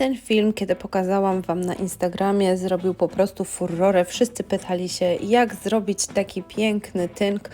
Ten film, kiedy pokazałam Wam na Instagramie, zrobił po prostu furorę. Wszyscy pytali się, jak zrobić taki piękny tynk,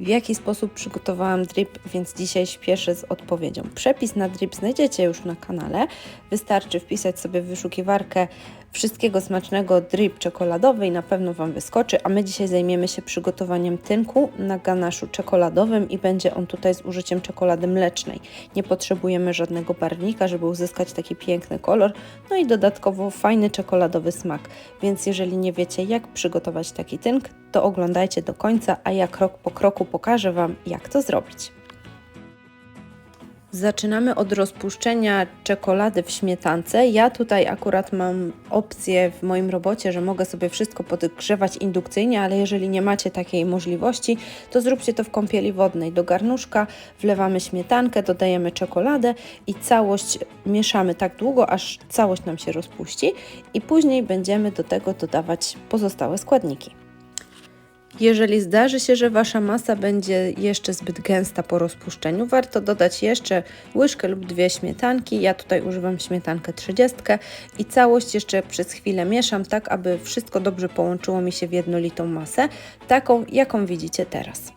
w jaki sposób przygotowałam drip, więc dzisiaj śpieszę z odpowiedzią. Przepis na drip znajdziecie już na kanale. Wystarczy wpisać sobie w wyszukiwarkę wszystkiego smacznego drip czekoladowy i na pewno Wam wyskoczy, a my dzisiaj zajmiemy się przygotowaniem tynku na ganaszu czekoladowym i będzie on tutaj z użyciem czekolady mlecznej. Nie potrzebujemy żadnego barwnika, żeby uzyskać taki piękny kolor, no i dodatkowo fajny czekoladowy smak. Więc jeżeli nie wiecie jak przygotować taki tynk, to oglądajcie do końca, a ja krok po kroku pokażę Wam jak to zrobić. Zaczynamy od rozpuszczenia czekolady w śmietance. Ja tutaj akurat mam opcję w moim robocie, że mogę sobie wszystko podgrzewać indukcyjnie, ale jeżeli nie macie takiej możliwości, to zróbcie to w kąpieli wodnej. Do garnuszka wlewamy śmietankę, dodajemy czekoladę i całość mieszamy tak długo, aż całość nam się rozpuści i później będziemy do tego dodawać pozostałe składniki. Jeżeli zdarzy się, że Wasza masa będzie jeszcze zbyt gęsta po rozpuszczeniu, warto dodać jeszcze łyżkę lub dwie śmietanki. Ja tutaj używam śmietankę 30 i całość jeszcze przez chwilę mieszam, tak aby wszystko dobrze połączyło mi się w jednolitą masę, taką jaką widzicie teraz.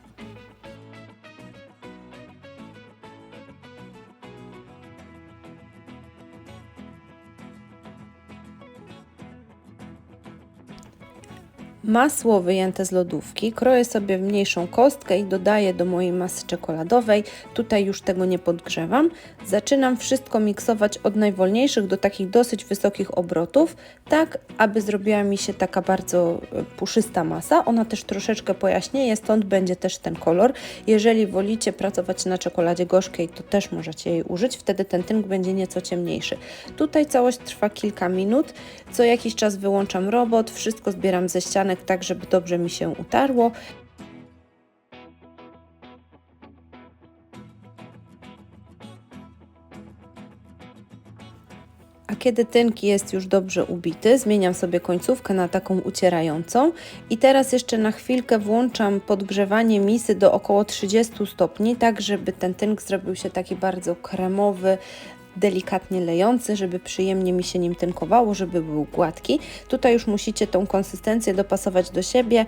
Masło wyjęte z lodówki kroję sobie w mniejszą kostkę i dodaję do mojej masy czekoladowej. Tutaj już tego nie podgrzewam. Zaczynam wszystko miksować od najwolniejszych do takich dosyć wysokich obrotów, tak aby zrobiła mi się taka bardzo e, puszysta masa. Ona też troszeczkę pojaśnieje, stąd będzie też ten kolor. Jeżeli wolicie pracować na czekoladzie gorzkiej, to też możecie jej użyć, wtedy ten tynk będzie nieco ciemniejszy. Tutaj całość trwa kilka minut. Co jakiś czas wyłączam robot, wszystko zbieram ze ściany tak, żeby dobrze mi się utarło. A kiedy tynk jest już dobrze ubity, zmieniam sobie końcówkę na taką ucierającą i teraz jeszcze na chwilkę włączam podgrzewanie misy do około 30 stopni, tak żeby ten tynk zrobił się taki bardzo kremowy, delikatnie lejący, żeby przyjemnie mi się nim tynkowało, żeby był gładki. Tutaj już musicie tą konsystencję dopasować do siebie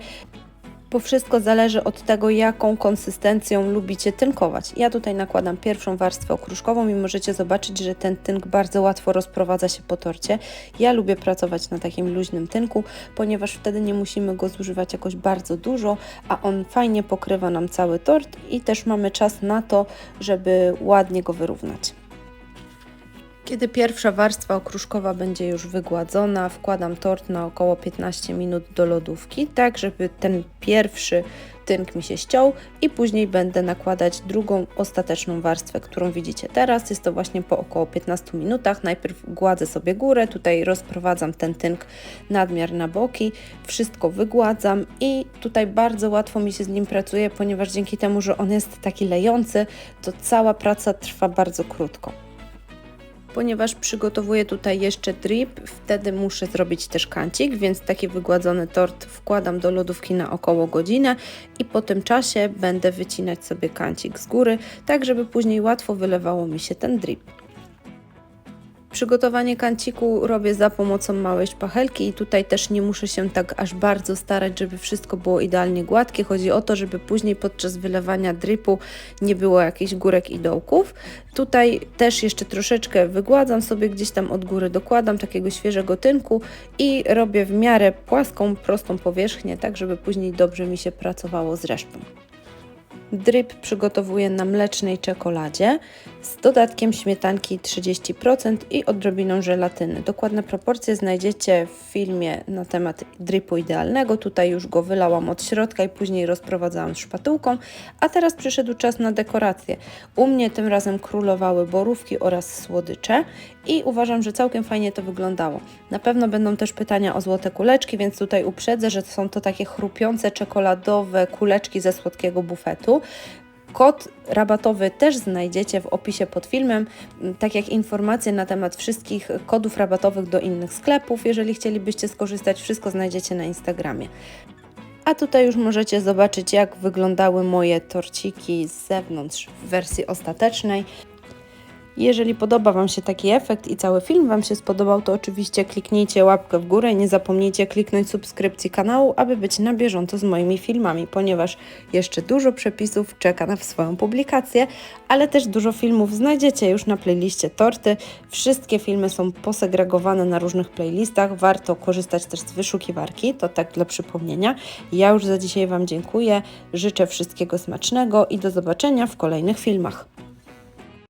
bo wszystko zależy od tego, jaką konsystencją lubicie tynkować. Ja tutaj nakładam pierwszą warstwę okruszkową i możecie zobaczyć, że ten tynk bardzo łatwo rozprowadza się po torcie. Ja lubię pracować na takim luźnym tynku, ponieważ wtedy nie musimy go zużywać jakoś bardzo dużo, a on fajnie pokrywa nam cały tort i też mamy czas na to, żeby ładnie go wyrównać. Kiedy pierwsza warstwa okruszkowa będzie już wygładzona, wkładam tort na około 15 minut do lodówki, tak żeby ten pierwszy tynk mi się ściął i później będę nakładać drugą, ostateczną warstwę, którą widzicie teraz. Jest to właśnie po około 15 minutach. Najpierw gładzę sobie górę, tutaj rozprowadzam ten tynk nadmiar na boki, wszystko wygładzam i tutaj bardzo łatwo mi się z nim pracuje, ponieważ dzięki temu, że on jest taki lejący, to cała praca trwa bardzo krótko ponieważ przygotowuję tutaj jeszcze drip, wtedy muszę zrobić też kancik, więc taki wygładzony tort wkładam do lodówki na około godzinę i po tym czasie będę wycinać sobie kancik z góry, tak żeby później łatwo wylewało mi się ten drip. Przygotowanie kanciku robię za pomocą małej szpachelki i tutaj też nie muszę się tak aż bardzo starać, żeby wszystko było idealnie gładkie. Chodzi o to, żeby później podczas wylewania dripu nie było jakichś górek i dołków. Tutaj też jeszcze troszeczkę wygładzam sobie gdzieś tam od góry, dokładam takiego świeżego tynku i robię w miarę płaską, prostą powierzchnię, tak żeby później dobrze mi się pracowało z resztą. Drip przygotowuję na mlecznej czekoladzie z dodatkiem śmietanki 30% i odrobiną żelatyny. Dokładne proporcje znajdziecie w filmie na temat dripu idealnego. Tutaj już go wylałam od środka i później rozprowadzałam szpatułką, a teraz przyszedł czas na dekorację. U mnie tym razem królowały borówki oraz słodycze i uważam, że całkiem fajnie to wyglądało. Na pewno będą też pytania o złote kuleczki, więc tutaj uprzedzę, że są to takie chrupiące czekoladowe kuleczki ze słodkiego bufetu. Kod rabatowy też znajdziecie w opisie pod filmem, tak jak informacje na temat wszystkich kodów rabatowych do innych sklepów. Jeżeli chcielibyście skorzystać, wszystko znajdziecie na Instagramie. A tutaj już możecie zobaczyć, jak wyglądały moje torciki z zewnątrz w wersji ostatecznej. Jeżeli podoba Wam się taki efekt i cały film Wam się spodobał, to oczywiście kliknijcie łapkę w górę i nie zapomnijcie kliknąć subskrypcji kanału, aby być na bieżąco z moimi filmami, ponieważ jeszcze dużo przepisów czeka na swoją publikację, ale też dużo filmów znajdziecie już na playliście Torty. Wszystkie filmy są posegregowane na różnych playlistach, warto korzystać też z wyszukiwarki, to tak dla przypomnienia. Ja już za dzisiaj Wam dziękuję, życzę wszystkiego smacznego i do zobaczenia w kolejnych filmach.